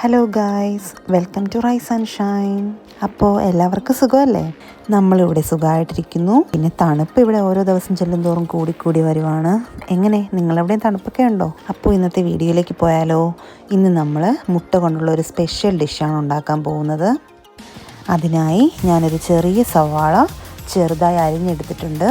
Hello guys welcome to rise and shine അപ്പോൾ എല്ലാവർക്കും സുഖമല്ലേ? നമ്മളിവിടെ സുഖമായിട്ടിരിക്കുന്നു. പിന്നെ തണുപ്പ് ഇവിടെ ഓരോ ദിവസം ചെല്ലും തോറും കൂടി കൂടി വരുവാണ്. എങ്ങനെ? നിങ്ങളെവിടെയും തണുപ്പൊക്കെ ഉണ്ടോ? അപ്പോൾ ഇന്നത്തെ വീഡിയോയിലേക്ക് പോയാലോ? ഇന്ന് നമ്മൾ മുട്ട കൊണ്ടുള്ള ഒരു സ്പെഷ്യൽ ഡിഷാണ് ഉണ്ടാക്കാൻ പോകുന്നത്. അതിനായി ഞാനൊരു ചെറിയ സവാള ചെറുതായി അരിഞ്ഞെടുത്തിട്ടുണ്ട്.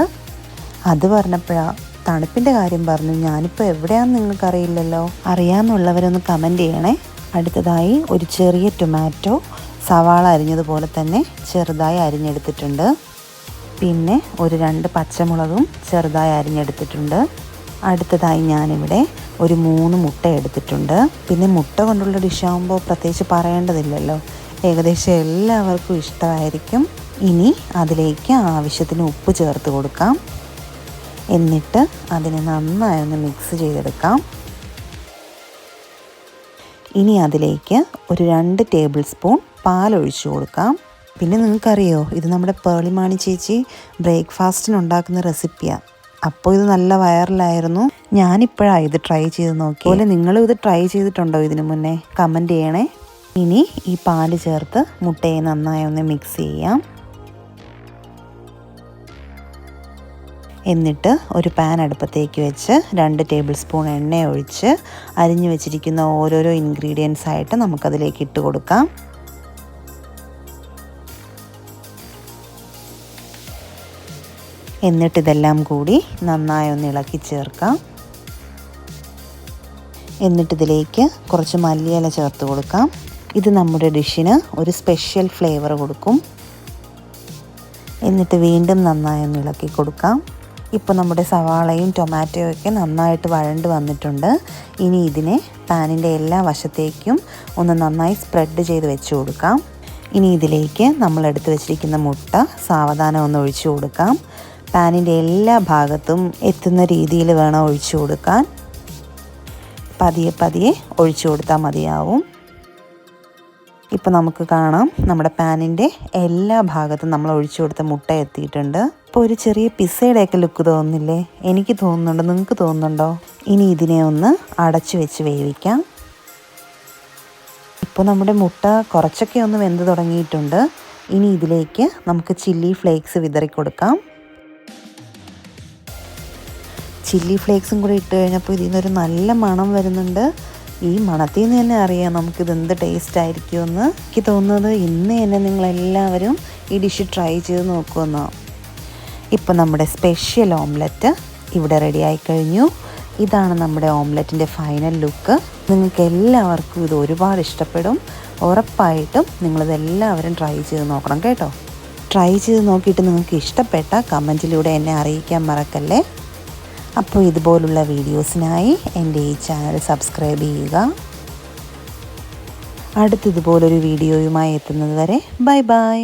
അത് പറഞ്ഞപ്പോഴാണ് തണുപ്പിന്റെ കാര്യം പറഞ്ഞു. ഞാനിപ്പോൾ എവിടെയാണെന്ന് നിങ്ങൾക്കറിയില്ലല്ലോ. അറിയാമെന്നുള്ളവരൊന്ന് കമന്റ് ചെയ്യണേ. അടുത്തതായി ഒരു ചെറിയ ടൊമാറ്റോ സവാള അരിഞ്ഞതുപോലെ തന്നെ ചെറുതായി അരിഞ്ഞെടുത്തിട്ടുണ്ട്. പിന്നെ ഒരു രണ്ട് പച്ചമുളകും ചെറുതായി അരിഞ്ഞെടുത്തിട്ടുണ്ട്. അടുത്തതായി ഞാനിവിടെ ഒരു മൂന്ന് മുട്ട എടുത്തിട്ടുണ്ട്. പിന്നെ മുട്ട കൊണ്ടുള്ള ഡിഷാകുമ്പോൾ പ്രത്യേകിച്ച് പറയേണ്ടതില്ലല്ലോ. ഏകദേശം എല്ലാവർക്കും ഇഷ്ടമായിരിക്കും. ഇനി അതിലേക്ക് ആവശ്യത്തിന് ഉപ്പ് ചേർത്ത് കൊടുക്കാം. എന്നിട്ട് അതിനെ നന്നായി ഒന്ന് മിക്സ് ചെയ്തെടുക്കാം. ഇനി അതിലേക്ക് ഒരു രണ്ട് ടേബിൾ സ്പൂൺ പാലൊഴിച്ചു കൊടുക്കാം. പിന്നെ നിങ്ങൾക്കറിയോ ഇത് നമ്മുടെ പേളിമാണി ചേച്ചി ബ്രേക്ക്ഫാസ്റ്റിന് ഉണ്ടാക്കുന്ന റെസിപ്പിയാണ് അപ്പോൾ ഇത് നല്ല വൈറലായിരുന്നു. ഞാനിപ്പോഴാണ് ഇത് ട്രൈ ചെയ്ത് നോക്കി അതുപോലെ നിങ്ങളും ഇത് ട്രൈ ചെയ്തിട്ടുണ്ടോ ഇതിനു മുന്നേ? കമന്റ് ചെയ്യണേ. ഇനി ഈ പാൽ ചേർത്ത് മുട്ടയെ നന്നായി ഒന്ന് മിക്സ് ചെയ്യാം. എന്നിട്ട് ഒരു പാൻ അടുപ്പത്തേക്ക് വെച്ച് രണ്ട് ടേബിൾ സ്പൂൺ എണ്ണ ഒഴിച്ച് അരിഞ്ഞു വെച്ചിരിക്കുന്ന ഓരോരോ ഇൻഗ്രീഡിയൻസ് ആയിട്ട് നമുക്കതിലേക്ക് ഇട്ട് കൊടുക്കാം. എന്നിട്ടിതെല്ലാം കൂടി നന്നായി ഒന്ന് ഇളക്കി ചേർക്കാം. എന്നിട്ടിതിലേക്ക് കുറച്ച് മല്ലിയില ചേർത്ത് കൊടുക്കാം. ഇത് നമ്മുടെ ഡിഷിന് ഒരു സ്പെഷ്യൽ ഫ്ലേവർ കൊടുക്കും. എന്നിട്ട് വീണ്ടും നന്നായി ഒന്ന് ഇളക്കി കൊടുക്കാം. ഇപ്പോൾ നമ്മുടെ സവാളയും ടൊമാറ്റോ ഒക്കെ നന്നായിട്ട് വഴണ്ട് വന്നിട്ടുണ്ട്. ഇനി ഇതിനെ പാനിന്റെ എല്ലാ വശത്തേക്കും ഒന്ന് നന്നായി സ്പ്രെഡ് ചെയ്ത് വെച്ച് കൊടുക്കാം. ഇനി ഇതിലേക്ക് നമ്മൾ എടുത്തു വെച്ചിരിക്കുന്ന മുട്ട സാവധാനം ഒന്ന് ഒഴിച്ചു കൊടുക്കാം. പാനിന്റെ എല്ലാ ഭാഗത്തും എത്തുന്ന രീതിയിൽ വേണം ഒഴിച്ചു കൊടുക്കാൻ. പതിയെ പതിയെ ഒഴിച്ചു കൊടുത്താൽ മതിയാവും. ഇപ്പോൾ നമുക്ക് കാണാം നമ്മുടെ പാനിന്റെ എല്ലാ ഭാഗത്തും നമ്മൾ ഒഴിച്ചു കൊടുത്ത മുട്ട എത്തിയിട്ടുണ്ട്. ഇപ്പോൾ ഒരു ചെറിയ പിസയുടെയൊക്കെ ലുക്ക് തോന്നുന്നില്ലേ? എനിക്ക് തോന്നുന്നുണ്ട്? നിങ്ങൾക്ക് തോന്നുന്നുണ്ടോ? ഇനി ഇതിനെ ഒന്ന് അടച്ചു വെച്ച് വേവിക്കാം. ഇപ്പോൾ നമ്മുടെ മുട്ട കുറച്ചൊക്കെ ഒന്ന് വെന്ത് തുടങ്ങിയിട്ടുണ്ട്. ഇനി ഇതിലേക്ക് നമുക്ക് ചില്ലി ഫ്ലേക്സ് വിതറി കൊടുക്കാം. ചില്ലി ഫ്ലേക്സും കൂടി ഇട്ട് കഴിഞ്ഞപ്പോൾ ഇതിൽ നിന്നൊരു നല്ല മണം വരുന്നുണ്ട്. ഈ മണത്തിൽ നിന്ന് തന്നെ അറിയാം നമുക്കിത് എന്ത് ടേസ്റ്റ് ആയിരിക്കുമെന്ന്. എനിക്ക് തോന്നുന്നത് ഇന്ന് തന്നെ നിങ്ങളെല്ലാവരും ഈ ഡിഷ് ട്രൈ ചെയ്ത് നോക്കുമെന്നോ ഇപ്പം നമ്മുടെ സ്പെഷ്യൽ ഓംലെറ്റ് ഇവിടെ റെഡി ആയി കഴിഞ്ഞു. ഇതാണ് നമ്മുടെ ഓംലെറ്റിന്റെ ഫൈനൽ ലുക്ക് നിങ്ങൾക്ക് എല്ലാവർക്കും ഇത് ഒരുപാട് ഇഷ്ടപ്പെടും. ഉറപ്പായിട്ടും നിങ്ങളിതെല്ലാവരും ട്രൈ ചെയ്ത് നോക്കണം കേട്ടോ. ട്രൈ ചെയ്ത് നോക്കിയിട്ട് നിങ്ങൾക്ക് ഇഷ്ടപ്പെട്ട കമന്റിലൂടെ എന്നെ അറിയിക്കാൻ മറക്കല്ലേ? അപ്പോൾ ഇതുപോലുള്ള വീഡിയോസിനായി എന്റെ ഈ ചാനൽ സബ്സ്ക്രൈബ് ചെയ്യുക. അടുത്തിതുപോലൊരു വീഡിയോയുമായി എത്തുന്നത് വരെ ബൈ ബൈ